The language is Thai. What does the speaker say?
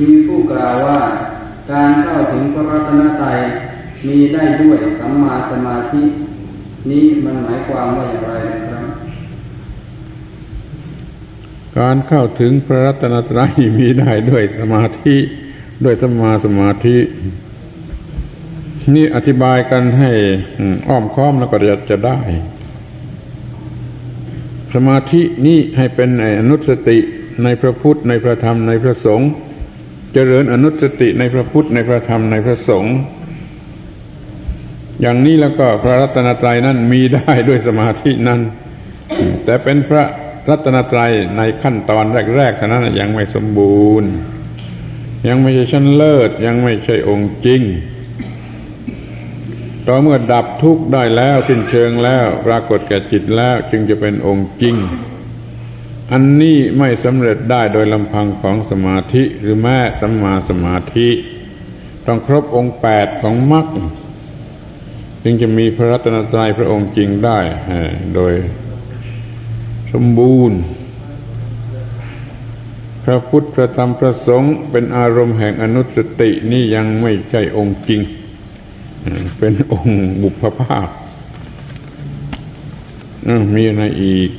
มีผู้กล่าวว่า การเข้าถึงพระรัตนตรัยมีได้ด้วยสัมมาสมาธิ นี้มันหมายความว่าอย่างไรนะครับ การเข้าถึงพระรัตนตรัยมีได้ด้วยสมาธิ ด้วยสมมาสมาธิ นี่อธิบายกันให้อ้อมค้อมแล้วก็จะจะได้ สมาธินี่ให้เป็นอนุสติในพระพุทธในพระธรรมในพระสงฆ์ เจริญอนุสติในพระพุทธในพระธรรมในพระสงฆ์อย่างนี้แล้วก็พระรัตนตรัยนั้นมีได้ด้วยสมาธินั้น แต่เป็นพระรัตนตรัยในขั้นตอนแรกๆเท่านั้นยังไม่สมบูรณ์ ยังไม่ใช่ชั้นเลิศยังไม่ใช่องค์จริงต่อเมื่อดับทุกข์ได้แล้วสิ้นเชิงแล้ว ปรากฏแก่จิตแล้วจึงจะเป็นองค์จริง อันนี้ไม่สำเร็จได้โดยลำพังของสมาธิหรือแม้สัมมาสมาธิ ต้องครบองค์แปดของมรรคจึงจะมีพระรัตนตรัยพระองค์จริงได้โดยสมบูรณ์ พระพุทธพระธรรมพระสงฆ์เป็นอารมณ์แห่งอนุสตินี่ยังไม่ใช่องค์จริง เป็นองค์บุพภาพมีอะไรอีก